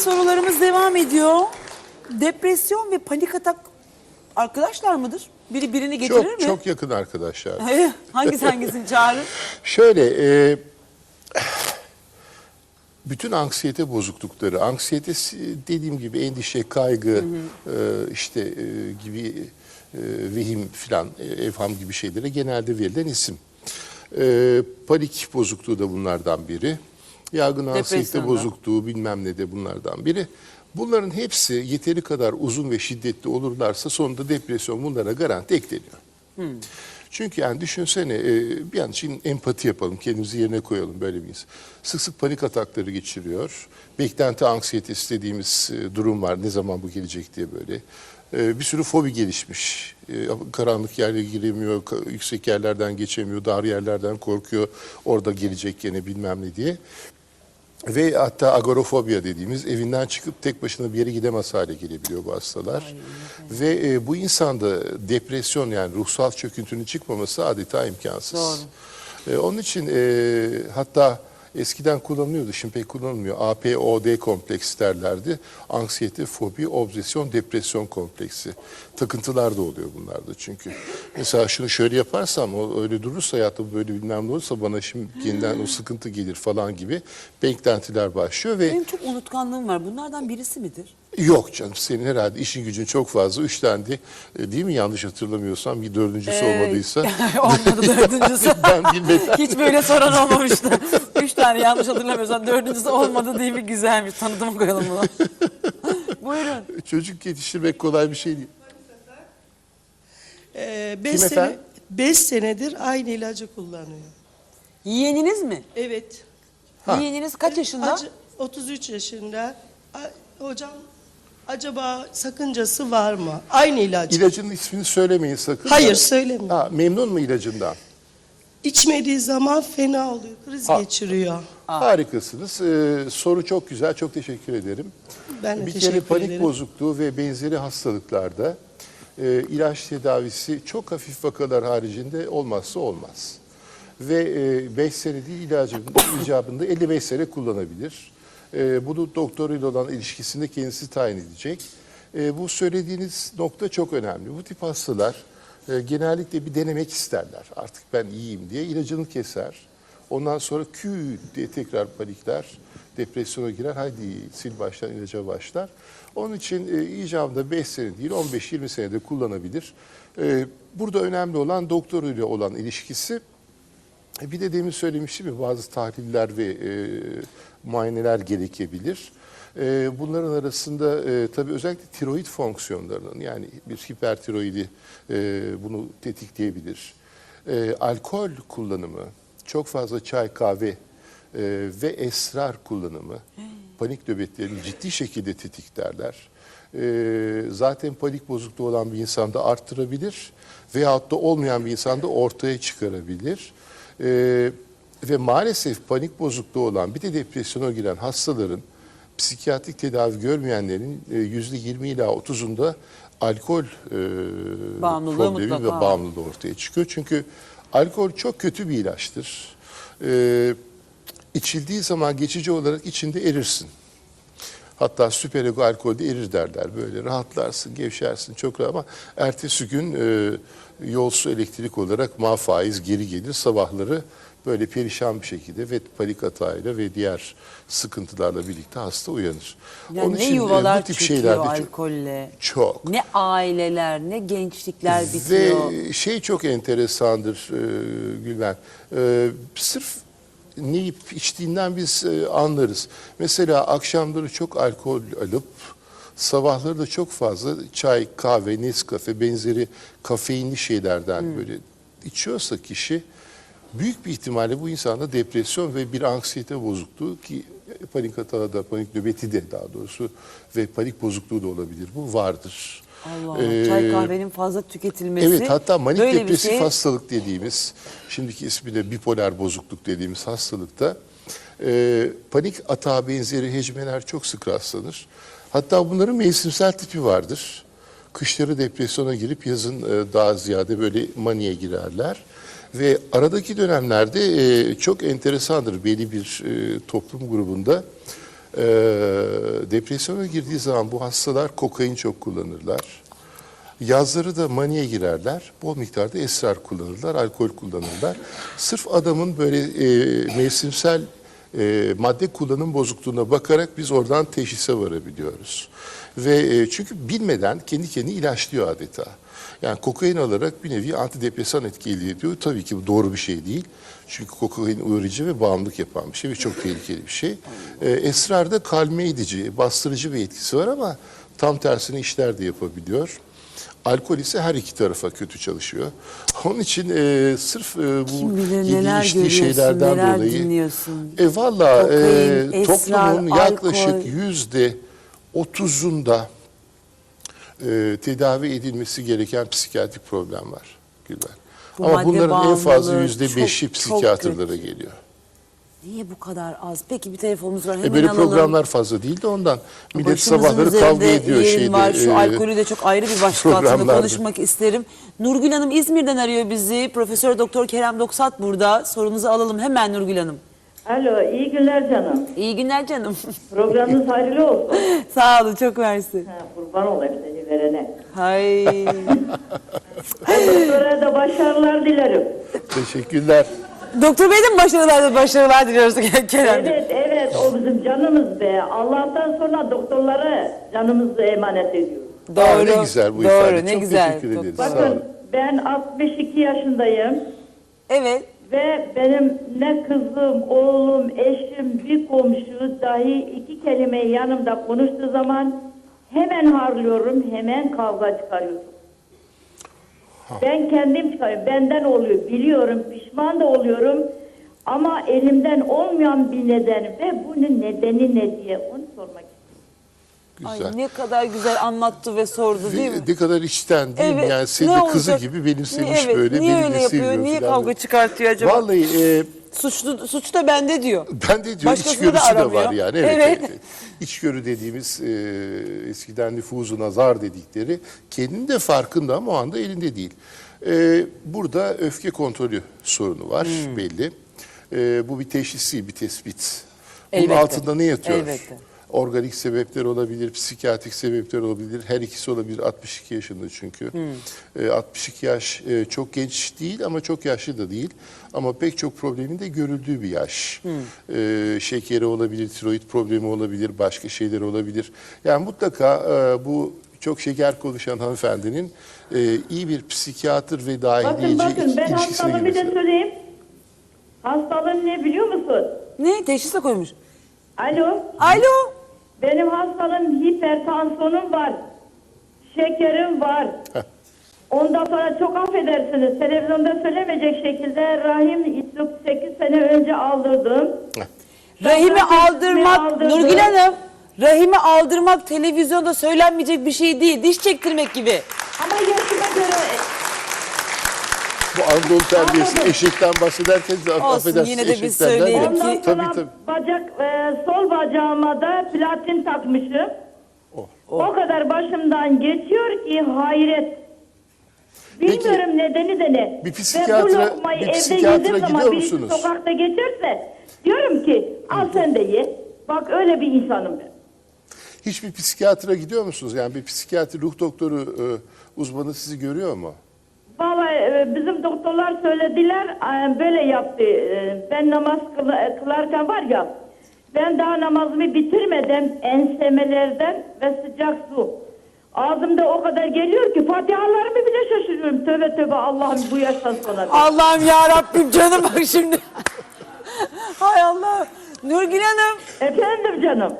sorularımız devam ediyor. Depresyon ve panik atak arkadaşlar mıdır? Biri birini getirir Çok mi? çok yakın arkadaşlar. Hangisi hangisini çağırır? Şöyle e, bütün anksiyete bozuklukları, anksiyete si- dediğim gibi endişe, kaygı, e, işte e, gibi e, vehim filan, e, evham gibi şeylere genelde verilen isim. E, panik bozukluğu da bunlardan biri. Depresyon da. bozukluğu bilmem ne de bunlardan biri. Bunların hepsi yeteri kadar uzun ve şiddetli olurlarsa sonunda depresyon bunlara garanti ekleniyor. Çünkü yani düşünsene e, bir an için empati yapalım, kendimizi yerine koyalım böyle bir insan. Sık sık panik atakları geçiriyor. Beklenti anksiyetesi dediğimiz e, durum var. Ne zaman bu gelecek diye böyle. E, Bir sürü fobi gelişmiş. Karanlık yerlere giremiyor, yüksek yerlerden geçemiyor, dar yerlerden korkuyor. Orada gelecek gene bilmem ne diye. Ve hatta agorafobia dediğimiz evinden çıkıp tek başına bir yere gidemez hale gelebiliyor bu hastalar. Ve e, bu insanda depresyon yani ruhsal çöküntünün çıkmaması adeta imkansız. E, onun için e, hatta eskiden kullanılıyordu şimdi pek kullanılmıyor. APOD kompleks derlerdi. Anksiyete, fobi, obsesyon, depresyon kompleksi. Takıntılar da oluyor bunlarda çünkü. Mesela şunu şöyle yaparsam o öyle durursa hayatım böyle bilmem ne olursa bana şimdi yeniden o sıkıntı gelir falan gibi beklentiler başlıyor ve Benim çok unutkanlığım var. Bunlardan birisi midir? Yok canım senin herhalde işin gücün çok fazla. Üç tane de değil mi yanlış hatırlamıyorsam bir dördüncüsü Ee, olmadıysa. Olmadı dördüncüsü. ben bilmeden. Hiç böyle soran olmamıştı. Üç tane yanlış hatırlamıyorsam dördüncüsü olmadı değil mi? Güzelmiş. Tanıdıma koyalım bunu. Buyurun. Çocuk yetiştirmek kolay bir şey değil. Ee, Kim beş, sene, efendim? beş senedir aynı ilacı kullanıyor. Yeğeniniz mi? Evet. Ha. Yeğeniniz kaç yaşında? Acı- 33 yaşında. A- hocam acaba sakıncası var mı? Aynı ilacı. İlacın ismini söylemeyin sakın. Hayır söylemiyorum. Ha, memnun mu ilacından? İçmediği zaman fena oluyor. Kriz Ha. geçiriyor. Harikasınız. Ee, soru çok güzel. Çok teşekkür ederim. Ben de bir teşekkür kere panik ederim. bozukluğu ve benzeri hastalıklarda e, ilaç tedavisi çok hafif vakalar haricinde olmazsa olmaz. Ve 5 sene değil ilacın icabında 55 sene kullanabilir. E, bunu doktoruyla olan ilişkisinde kendisi tayin edecek. E, bu söylediğiniz nokta çok önemli. Bu tip hastalar e, genellikle bir denemek isterler. Artık ben iyiyim diye ilacını keser. Ondan sonra kü diye tekrar panikler, depresyona girer. Haydi sil baştan ilaca başlar. Onun için e, icabında 5 sene değil 15-20 senede kullanabilir. E, burada önemli olan doktoruyla olan ilişkisi. E, Bir de demin söylemiştim ya bazı tahliller ve e, muayeneler gerekebilir. E, bunların arasında e, tabii özellikle tiroid fonksiyonlarının yani bir hipertiroidi e, bunu tetikleyebilir. E, alkol kullanımı, çok fazla çay, kahve e, ve esrar kullanımı panik nöbetlerini ciddi şekilde tetiklerler. E, zaten panik bozukluğu olan bir insanda arttırabilir veyahut da olmayan bir insanda ortaya çıkarabilir. Ee, ve maalesef panik bozukluğu olan bir de depresyona giren hastaların psikiyatrik tedavi görmeyenlerin e, yüzde 20 ila 30'unda alkol e, Bağımlılığı problemi mutlaka. ve bağımlılığı ortaya çıkıyor. Çünkü alkol çok kötü bir ilaçtır. Ee, içildiği zaman geçici olarak içinde erirsin. Hatta süperego alkolde erir derler. Böyle rahatlarsın, gevşersin çok rahat ama ertesi gün e, yolsu elektrik olarak mafaiz geri gelir. Sabahları böyle perişan bir şekilde ve panik atağıyla ve diğer sıkıntılarla birlikte hasta uyanır. Yani ne için, e, yuvalar bu tip çok- alkolle. çok. Ne aileler, ne gençlikler bitiyor. Ve şey çok enteresandır e, Gülben. E, sırf ne yiyip içtiğinden biz e, anlarız. Mesela akşamları çok alkol alıp sabahları da çok fazla çay, kahve, Nescafe benzeri kafeinli şeylerden böyle içiyorsa kişi büyük bir ihtimalle bu insanda depresyon ve bir anksiyete bozukluğu ki panik atağı da panik nöbeti de daha doğrusu ve panik bozukluğu da olabilir. Bu vardır. Allah Allah. Ee, Çay kahvenin fazla tüketilmesi. Evet hatta manik depresif şey. hastalık dediğimiz, şimdiki ismiyle bipolar bozukluk dediğimiz hastalıkta e, panik atağı benzeri hecmeler çok sık rastlanır. Hatta bunların mevsimsel tipi vardır. Kışları depresyona girip yazın e, daha ziyade böyle maniye girerler. Ve aradaki dönemlerde e, çok enteresandır belli bir e, toplum grubunda Ee, depresyona girdiği zaman bu hastalar kokain çok kullanırlar. Yazları da maniye girerler. Bol miktarda esrar kullanırlar, alkol kullanırlar. Sırf adamın böyle e, mevsimsel e, madde kullanım bozukluğuna bakarak biz oradan teşhise varabiliyoruz. Ve e, çünkü bilmeden kendi kendini ilaçlıyor adeta. Yani kokain alarak bir nevi antidepresan etki elde ediyor. Tabii ki bu doğru bir şey değil. Çünkü kokain uyarıcı ve bağımlılık yapan bir şey ve çok tehlikeli bir şey. E, esrar da kalme edici, bastırıcı bir etkisi var ama tam tersine işler de yapabiliyor. Alkol ise her iki tarafa kötü çalışıyor. Onun için e, sırf e, bu yediği içtiği şeylerden neler dolayı dinliyorsun. e, Valla e, esrar, toplumun yaklaşık alkol. yüzde otuzunda e, tedavi edilmesi gereken psikiyatrik problem var Gülben. Bu Ama madde bunların en fazla bağımlılığı yüzde beşi çok, çok psikiyatrlara kötü. geliyor. Niye bu kadar az? Peki bir telefonumuz var. Hemen E böyle alalım. programlar fazla değil de ondan. Millet Başımızın sabahları üzerinde kavga ediyor şeyde. var. Şu e, alkolü de çok ayrı bir başlık altında konuşmak isterim. Nurgül Hanım İzmir'den arıyor bizi. Profesör Doktor Kerem Doksat burada. Sorunuzu alalım hemen Nurgül Hanım. Alo, iyi günler canım. İyi günler canım. Programınız hayırlı olsun. Sağ olun çok versin. Ha, kurban olayım seni verene. Hay. Doktora da başarılar dilerim. Teşekkürler. Doktor Bey de mi başarılar, başarılar diliyoruz Kerem? Evet, evet, o bizim canımız be. Allah'tan sonra doktorlara canımızı emanet ediyoruz. Aa, ne güzel bu Doğru, ifade. ne Çok güzel. teşekkür ederiz. doğru. Sağ olun. Bakın, ben 62 yaşındayım. Evet. Ve benim ne kızım, oğlum, eşim, bir komşu dahi iki kelime yanımda konuştuğu zaman hemen harlıyorum, hemen kavga çıkarıyorum. Ben kendim çıkarıyorum. Benden oluyor. Biliyorum, pişman da oluyorum. Ama elimden olmayan bir neden ve bunun nedeni ne diye onu sormak istiyorum. Güzel. Ay ne kadar güzel anlattı ve sordu değil mi? Ve ne kadar içten değil mi? Yani seni de kızı olacak? gibi benimsemiş evet, böyle. Niye öyle yapıyor? Niye kavga böyle. çıkartıyor acaba? Vallahi e, Suçlu, suç da bende diyor. ben de diyor Başkasını içgörüsü de var yani. Evet, Evet. evet. İçgörü dediğimiz e, eskiden nüfuzu nazar dedikleri kendinin de farkında ama o anda elinde değil. E, burada öfke kontrolü sorunu var Hmm. belli. E, bu bir teşhisi, bir tespit. Bunun Elbette. altında ne yatıyor? Elbette. Organik sebepler olabilir, psikiyatrik sebepler olabilir. Her ikisi olabilir. 62 yaşında çünkü. Hmm. E, 62 yaş e, çok genç değil ama çok yaşlı da değil. Ama pek çok problemin de görüldüğü bir yaş. Hmm. E, şekeri olabilir, tiroid problemi olabilir, başka şeyler olabilir. Yani mutlaka e, bu çok şeker konuşan hanımefendinin e, iyi bir psikiyatr ve Bakın dahiliyeci bakın ben ilişkisine hastalığımı bir girmesi söyleyeyim. Hastalığım ne biliyor musun? Ne? Teşhis de koymuş. Alo. Alo. Benim hastalığım hipertansiyonum var. Şekerim var. Heh. Ondan sonra çok affedersiniz televizyonda söylemeyecek şekilde rahim 8 sene önce aldırdım. Rahimi aldırmak. Nurgül Hanım, rahimi aldırmak televizyonda söylenmeyecek bir şey değil. Diş çektirmek gibi. Ama yaşıma göre Bu Anadolu terbiyesi Anladım. eşekten bahsederken de Olsun, affedersiniz yine de biz eşekten söyleyelim ki- Tabii tabii. bacak e, sol bacağıma da platin takmışım. Oh. O kadar başımdan geçiyor ki hayret. Bilmiyorum nedeni de ne. bir Ve psikiyatra- bu lokmayı bir evde psikiyatra yediğim gidiyor zaman birisi musunuz? sokakta geçerse diyorum ki al sen de ye. Bak öyle bir insanım ben. Hiçbir psikiyatra gidiyor musunuz? Yani bir psikiyatri, ruh doktoru e, uzmanı sizi görüyor mu? Vallahi e, bizim doktorlar söylediler e, böyle yaptı. E, Ben namaz kıl- kılarken var ya ben daha namazımı bitirmedim ensemelerden ve sıcak su. Ağzımda o kadar geliyor ki fatihalarımı bile şaşırıyorum. Tövbe tövbe Allah'ım bu yaştan sonra. Allah'ım ya Rabbim canım bak şimdi. Hay Allah. Nurgül Hanım, Efendim canım.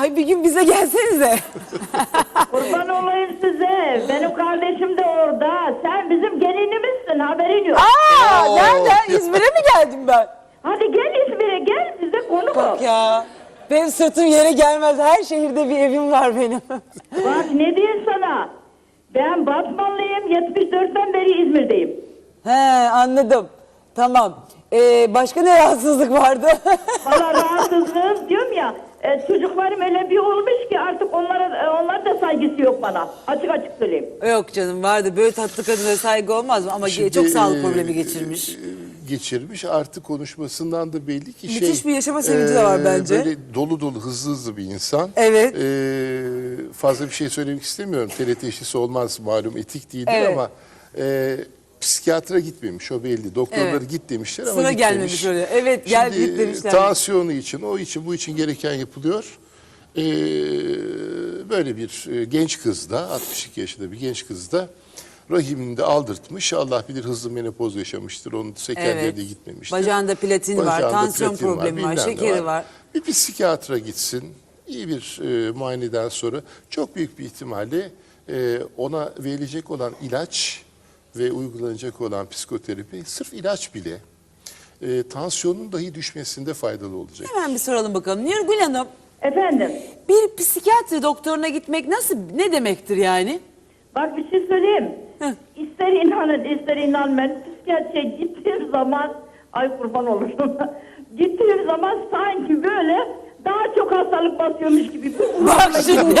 Ay bir gün bize gelsenize. Kurban olayım size. Benim kardeşim de orada. Sen bizim gelinimizsin haberin yok. Aa, Oo. nereden? İzmir'e mi geldim ben? Hadi gel İzmir'e gel bize konuk ol. Bak ya. Benim sırtım yere gelmez. Her şehirde bir evim var benim. Bak ne diyeyim sana. Ben Batmanlıyım. 74'ten beri İzmir'deyim. He anladım. Tamam. Ee, başka ne rahatsızlık vardı? Valla rahatsızlığım diyorum ya. E, çocuklarım öyle bir olmuş ki artık onlara e, onlar da saygısı yok bana. Açık açık söyleyeyim. Yok canım vardı. Böyle tatlı kadına saygı olmaz mı? Ama Şimdi, çok sağlık e, problemi geçirmiş. geçirmiş. Artık konuşmasından da belli ki şey... Müthiş bir yaşama sevinci de var bence. Böyle dolu dolu hızlı hızlı bir insan. Evet. Ee, fazla bir şey söylemek istemiyorum. TRT işçisi olmaz malum etik değildir Evet. ama... E, psikiyatra gitmemiş o belli. Doktorları Evet. git demişler ama Sıra gitmemiş. gelmemiş öyle. Evet, gel Şimdi, git demişler. Tansiyonu için, o için, bu için gereken yapılıyor. Ee, böyle bir e, genç kız da, 62 yaşında bir genç kız da rahimini de aldırtmış. Allah bilir hızlı menopoz yaşamıştır. Onun şekerleri Evet. de gitmemiştir. Bacağında platin var, tansiyon platin problemi var, bilmem ne şekeri var. Bir psikiyatra gitsin. İyi bir e, muayeneden sonra çok büyük bir ihtimalle e, ona verilecek olan ilaç ve uygulanacak olan psikoterapi sırf ilaç bile e, tansiyonun dahi düşmesinde faydalı olacak. Hemen bir soralım bakalım. Nurgül Hanım, Efendim, bir psikiyatri doktoruna gitmek nasıl, ne demektir yani? bak bir şey söyleyeyim. Heh. İster inanın ister inanmayın. Psikiyatriye gittiğim zaman, ay kurban olurum. gittiğim zaman sanki böyle daha çok hastalık basıyormuş gibi. bir Bak şimdi.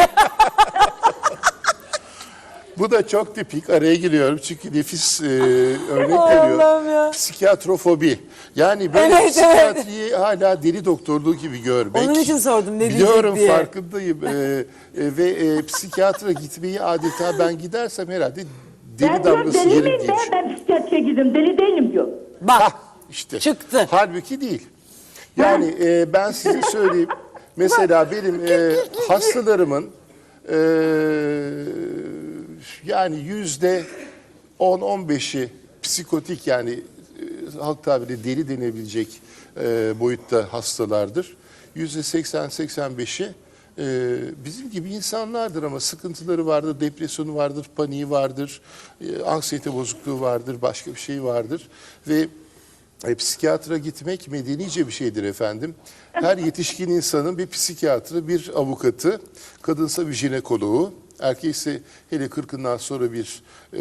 Bu da çok tipik. Araya giriyorum çünkü nefis e, örnek veriyor. Ya. Psikiyatrofobi. Yani böyle Evet, psikiyatriyi hala deli doktorluğu gibi görmek. Onun için sordum, ne Biliyorum diyecek diye. farkındayım. E, e, ve e, psikiyatra gitmeyi adeta ben gidersem herhalde deli ben diyorum damgası deli yerim miyim diye ben? düşünüyorum. Ben psikiyatriye gidiyorum. Deli değilim diyor. Bak, Hah, işte. Çıktı. Halbuki değil. Yani e, ben size söyleyeyim. Mesela benim e, hastalarımın e, yani yüzde 10-15'i psikotik yani e, halk tabiriyle deli denebilecek e, boyutta hastalardır. Yüzde 80-85'i e, bizim gibi insanlardır ama sıkıntıları vardır, depresyonu vardır, paniği vardır, e, anksiyete bozukluğu vardır, başka bir şey vardır ve e, psikiyatra gitmek medenice bir şeydir efendim. Her yetişkin insanın bir psikiyatrı, bir avukatı, kadınsa bir jinekoloğu, erkekse hele kırkından sonra bir e,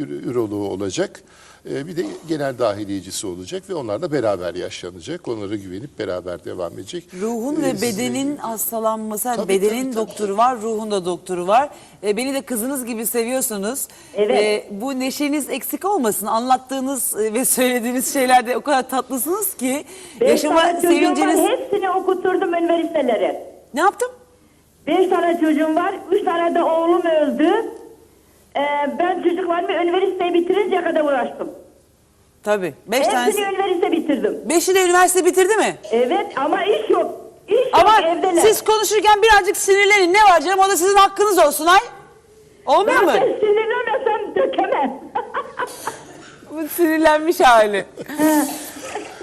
üro- üroloğu olacak. E, bir de genel dahiliyecisi olacak ve onlarla beraber yaşlanacak. Onlara güvenip beraber devam edecek. ruhun E, ve bedenin hastalanması, Tabii, bedenin tabii, tabii. doktoru var, ruhun da doktoru var. E, beni de kızınız gibi seviyorsunuz. Evet. E, bu neşeniz eksik olmasın. Anlattığınız e, ve söylediğiniz şeylerde o kadar tatlısınız ki Beş yaşama tane çocuğum var. sevinciniz... Hepsini okuturdum üniversitelere. Ne yaptım? Beş tane çocuğum var. Üç tane de oğlum öldü. Ee, ben çocuklarımı üniversiteyi bitirinceye kadar uğraştım. Tabii. Beş Hepsini tanesi. üniversite bitirdim. Beşi de üniversite bitirdi mi? Evet ama iş yok. İş Ama yok evdeler. siz konuşurken birazcık sinirlenin. Ne var canım? O da sizin hakkınız olsun ay. Olmuyor mu? Ben sinirlenmesem dökemem. Bu sinirlenmiş hali.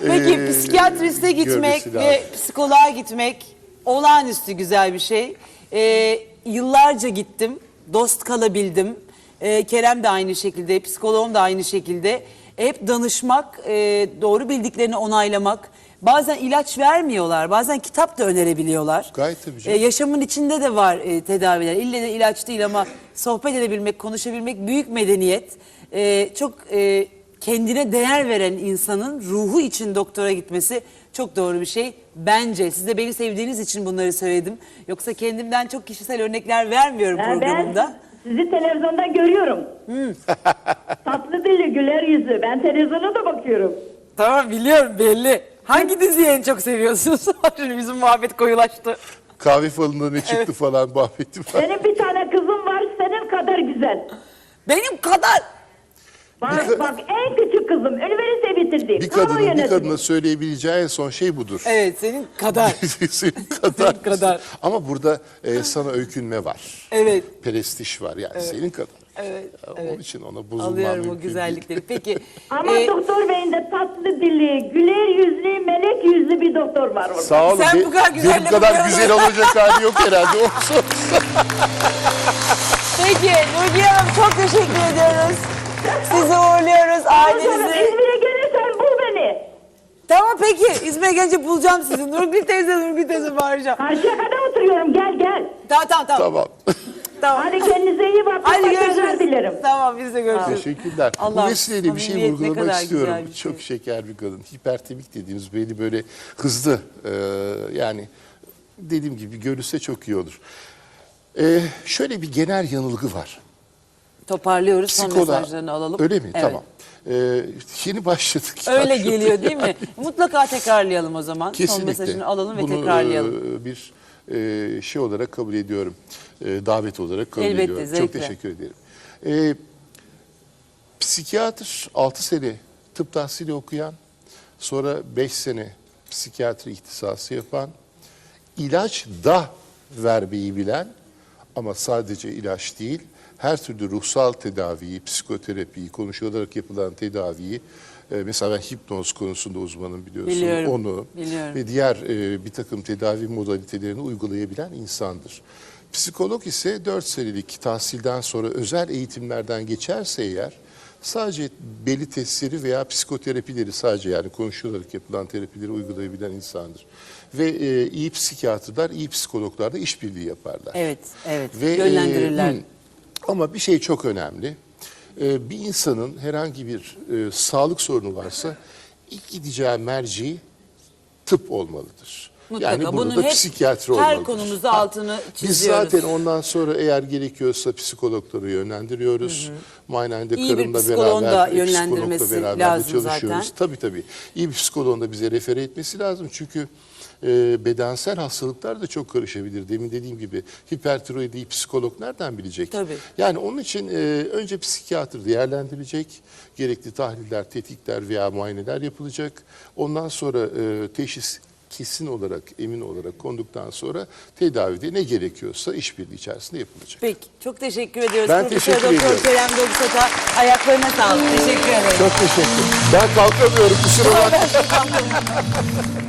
Peki Ee, psikiyatriste gitmek görmesi ve psikoloğa gitmek olağanüstü güzel bir şey. Ee, yıllarca gittim, dost kalabildim. Ee, Kerem de aynı şekilde, psikoloğum da aynı şekilde. Hep danışmak, e, doğru bildiklerini onaylamak. Bazen ilaç vermiyorlar, bazen kitap da önerebiliyorlar. Gayet tabii canım. Ee, yaşamın içinde de var e, tedaviler. İlle de ilaç değil ama sohbet edebilmek, konuşabilmek büyük medeniyet. Ee, çok e, kendine değer veren insanın ruhu için doktora gitmesi çok doğru bir şey. Bence siz de beni sevdiğiniz için bunları söyledim. Yoksa kendimden çok kişisel örnekler vermiyorum Ha, programımda. ben sizi televizyonda görüyorum. Hmm. Tatlı dilli, güler yüzü. Ben televizyona da bakıyorum. Tamam biliyorum belli. Hangi diziyi en çok seviyorsunuz? Şimdi bizim muhabbet koyulaştı. Kahve falında ne çıktı Evet. falan muhabbeti var. Senin bir tane kızın var, senin kadar güzel. Benim kadar. Bak, bak en küçük kızım, üniversite bitirdi. Bir Kamu kadının bir yönetimi. kadına söyleyebileceği en son şey budur. Evet senin kadar. Senin kadar. Senin kadar. Ama burada e, sana öykünme var. Evet. Prestij var yani senin kadar. Evet, Ya, evet. Onun için ona bozulman Alıyorum o mümkün güzellikleri. Peki. Ama e, doktor beyin de tatlı dilli, güler yüzlü, melek yüzlü bir doktor var orada. Sağ olun. Sen bu kadar benim güzelle kadar bakıyorsun. güzel olacak hali yok herhalde. Olsun. Peki Nurgül Hanım çok teşekkür ediyoruz. Sizi uğurluyoruz ailenizi. İzmir'e gelirsen bul beni. Tamam peki İzmir'e gelince bulacağım sizi. Nurgül teyze Nurgül teyze bağıracağım. Karşıyaka'da oturuyorum, gel gel. Tamam tamam tamam. tamam. tamam. Hadi kendinize iyi bakın. Hadi görüşürüz. dilerim. Tamam biz de görüşürüz. Teşekkürler. Allah, Bu vesileyle bir şey vurgulamak istiyorum. şey. Çok şeker bir kadın. Hipertemik dediğimiz beni böyle hızlı e, yani dediğim gibi görülse çok iyi olur. E, şöyle bir genel yanılgı var. Toparlıyoruz. Son mesajlarını alalım. Öyle mi? Evet. Tamam. Ee, yeni başladık. Öyle geliyor değil mi? Mutlaka tekrarlayalım o zaman. Son Kesinlikle. mesajını alalım ve Bunu, tekrarlayalım. e, bir e, şey olarak kabul ediyorum. E, davet olarak kabul Elbette, ediyorum. Çok zevkle. teşekkür ederim. E, psikiyatr 6 sene tıp tahsili okuyan, sonra 5 sene psikiyatri ihtisası yapan, ilaç da vermeyi bilen ama sadece ilaç değil, her türlü ruhsal tedaviyi, psikoterapiyi, konuşularak yapılan tedaviyi, e, mesela ben hipnoz konusunda uzmanım biliyorsun, Biliyorum, onu biliyorum. ve diğer e, bir takım tedavi modalitelerini uygulayabilen insandır. Psikolog ise 4 senelik tahsilden sonra özel eğitimlerden geçerse eğer sadece belli testleri veya psikoterapileri sadece yani konuşularak yapılan terapileri uygulayabilen insandır. Ve e, iyi psikiyatrlar, iyi psikologlarla işbirliği yaparlar. Evet, evet. Ve, Yönlendirirler. e, ama bir şey çok önemli. E, bir insanın herhangi bir e, sağlık sorunu varsa ilk gideceği merci tıp olmalıdır. Mutlaka. Yani burada Bunun da psikiyatri her olmalıdır. konumuzda Ha, altını Biz çiziyoruz. zaten ondan sonra eğer gerekiyorsa psikologları yönlendiriyoruz. Muayenehanede İyi bir karımla psikoloğun beraber, da psikologla beraber lazım çalışıyoruz. zaten. Tabii tabii. İyi bir psikoloğun da bize refere etmesi lazım. Çünkü e, bedensel hastalıklar da çok karışabilir. Demin dediğim gibi hipertiroidi psikolog nereden bilecek? Tabii. Yani onun için e, önce psikiyatr değerlendirecek. Gerekli tahliller, tetkikler veya muayeneler yapılacak. Ondan sonra e, teşhis kesin olarak, emin olarak konduktan sonra tedavide ne gerekiyorsa işbirliği içerisinde yapılacak. Peki. Çok teşekkür ediyoruz. Ben Profesör teşekkür Doktor ediyorum. Kerem Doksat'a ayaklarına sağlık. Teşekkür ederim. Çok teşekkür Ben kalkamıyorum kusura bakma.